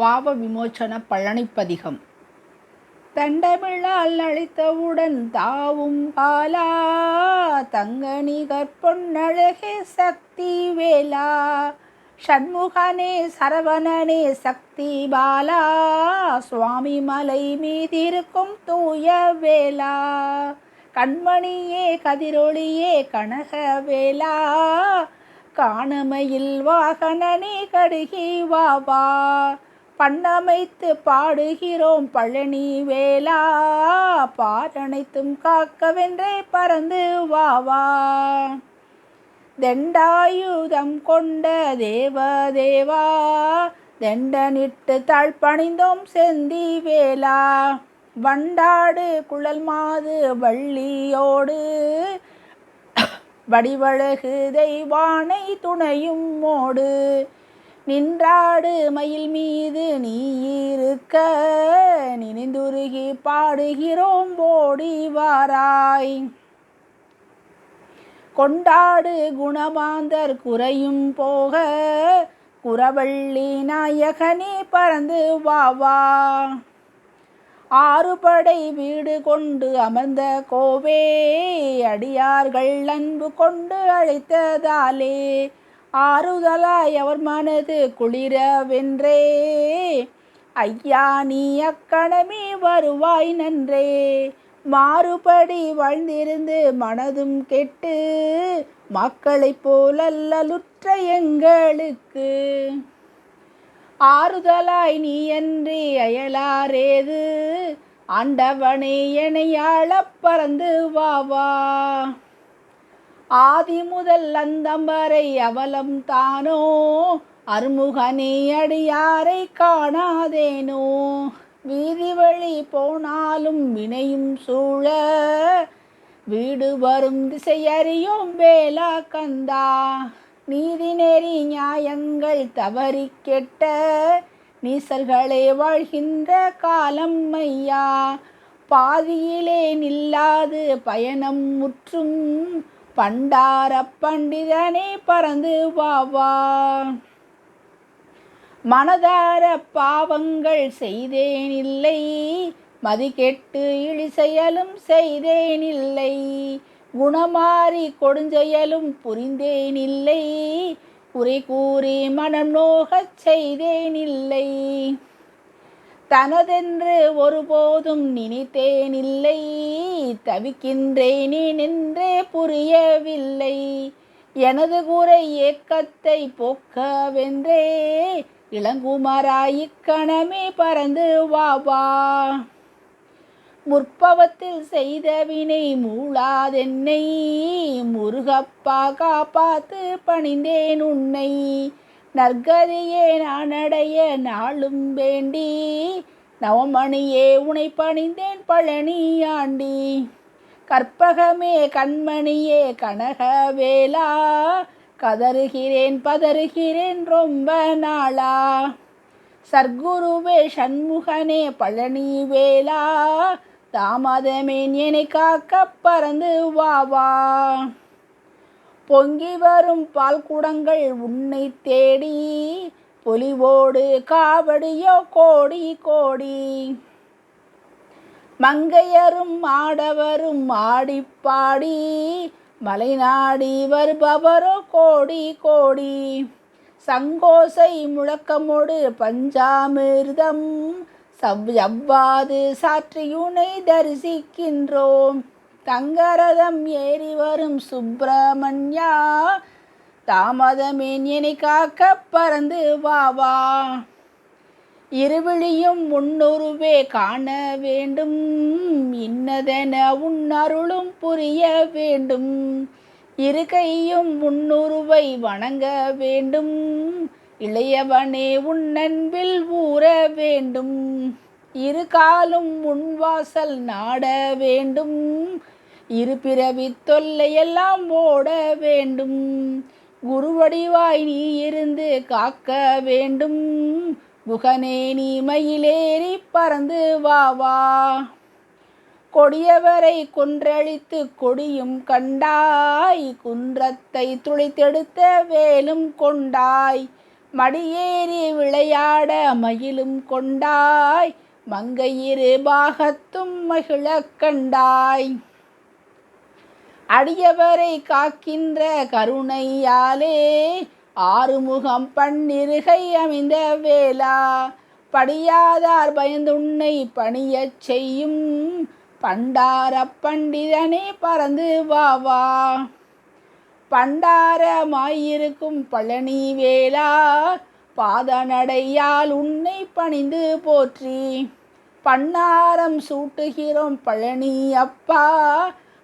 பாவ விமோச்சன பழனிப்பதிகம். தண்டமிழால் அழித்தவுடன் தாவும் பாலா தங்கனி கற்பொன்னழகே சக்தி வேலா ஷண்முகனே சரவணனே சக்தி பாலா சுவாமி மலை மீதிருக்கும் தூய வேலா கண்மணியே கதிரொளியே கனக வேலா காணமையில் வாகனனே கடுகி வாவா பண்ணமைத்து பாடுகிறோம் பழனி வேலா. பாரனைத்தும் காக்கவென்றே பறந்து வாவா தெண்டாயுதம் கொண்ட தேவ தேவா தெண்டனிட்டு தாழ்பணிந்தோம் செந்தி வேலா. வண்டாடு குழல் மாது வள்ளியோடு. வடிவழகு தெய்வானை துணையும் மோடு. நின்றாடு மயில் மீது நீ இருக்க. நினைந்துருகி பாடுகிறோம் ஓடி வாராய். கொண்டாடு குணமாந்தர் குறையும் போக. குறவள்ளி நாயகனே பறந்து வாவா ஆறுபடை வீடு கொண்டு அமர்ந்த கோவே அடியார்கள் அன்பு கொண்டு அழைத்ததாலே ஆறுதலாய் அவர் மனது குளிரவென்றே. ஐயா நீ அக்கணமே வருவாய் நன்றே. மாறுபடி வாழ்ந்திருந்து மனதும் கெட்டு மக்களைப் போலல்லுற்ற எங்களுக்கு. ஆறுதலாய் நீ அன்றி அயலாரேது ஆண்டவனே எனையாளப் பறந்து வாவா ஆதி முதல் அந்தம் வரை அவலம் தானோ? அருமுகனே அடியாரை காணாதேனோ? வீதி வழி போனாலும் வினையும் சூழ. வீடு வரும் திசையறியும் வேலா கந்தா. நீதி நெறி நியாயங்கள் தவறி கெட்ட. நீசர்களே வாழ்கின்ற காலம் ஐயா. பாதியிலே நில்லாது பயணம் முற்றும். பண்டார பண்டிதனே பறந்து வாவா மனதார பாவங்கள் செய்தேனில்லை. மதி கெட்டு இழி செயலும் செய்தேனில்லை. குணமாறி கொடுஞ்செயலும் புரிந்தேனில்லை. குறை கூறி மனம் நோகச் செய்தேனில்லை. தனதென்று ஒருபோதும் நினைத்தேனில்லை. தவிக்கின்றேனே நின்றே புரியவில்லை. எனது கூரை ஏக்கத்தை போக்கவென்றே இளங்குமராயிக்கணமே பறந்து வா வா. முற்பவத்தில் செய்த வினை மூளாதென்னை முருகப்பா காப்பாத்து பணிந்தேன் உன்னை. நற்கதியே நான் அடைய நாளும் வேண்டி. நவமணியே உனை பணிந்தேன் பழனி ஆண்டி. கற்பகமே கண்மணியே கனகவேலா கதறுகிறேன் பதறுகிறேன் ரொம்ப நாளா. சர்க்குருவே சண்முகனே பழனி வேலா தாமதமேன் என்னை காக்க பறந்து வாவா பொங்கி வரும் பால் குடங்கள் உன்னை தேடி பொலிவோடு காவடியோ கோடி கோடி. மங்கையரும் ஆடவரும் ஆடிப்பாடி மலைநாடி வருபவரோ கோடி கோடி. சங்கோசை முழக்கமோடு பஞ்சாமிர்தம் சவ் எவ்வாது சாற்றியுனை தரிசிக்கின்றோம். தங்கரதம் ஏறி வரும் சுப்பிரமணியா தாமதமேன் என்னை காக்க பறந்து வாவா இருவிழியும் முன்னுருவே காண வேண்டும். இன்னதென உன் அருளும் புரிய வேண்டும். இரு கையும் முன்னுருவை வணங்க வேண்டும். இளையவனே உன் அன்பில் ஊற வேண்டும். இரு காலும் உன் வாசல் நாட வேண்டும். இரு பிறவி தொல்லையெல்லாம் ஓட வேண்டும். குருவடிவாய் நீ இருந்து காக்க வேண்டும். குகனே நீ மயிலேறி பறந்து வாவா கொடியவரை கொன்றழித்து கொடியும் கண்டாய். குன்றத்தை துளித்தெடுத்த வேலும் கொண்டாய். மடியேறி விளையாட மயிலும் கொண்டாய். மங்கையிரு பாகத்தும் மகிழக் கண்டாய். அடியவரை காக்கின்ற கருணையாலே ஆறுமுகம் பன்னிருகை அமைந்த வேளா. படியாதார் பயந்துன்னை பணியச் செய்யும் பண்டார பண்டிதனே பறந்து வாவா பண்டாரமாயிருக்கும் பழனி வேளா பாதநடையால் உன்னை பணிந்து போற்றி. பன்னாரம் சூட்டுகிறோம் பழனி அப்பா.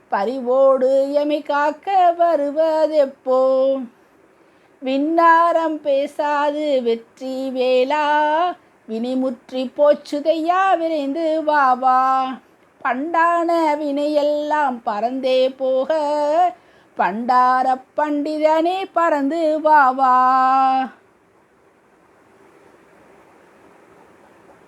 பரிவோடு எமை காக்க வருவதெப்போ? விண்ணாரம் பேசாது வெற்றி வேளா. வினிமுற்றி போச்சுதையா விரைந்து வாவா பண்டான வினையெல்லாம் பறந்தே போக. பண்டார பண்டிதனே பறந்து வாவா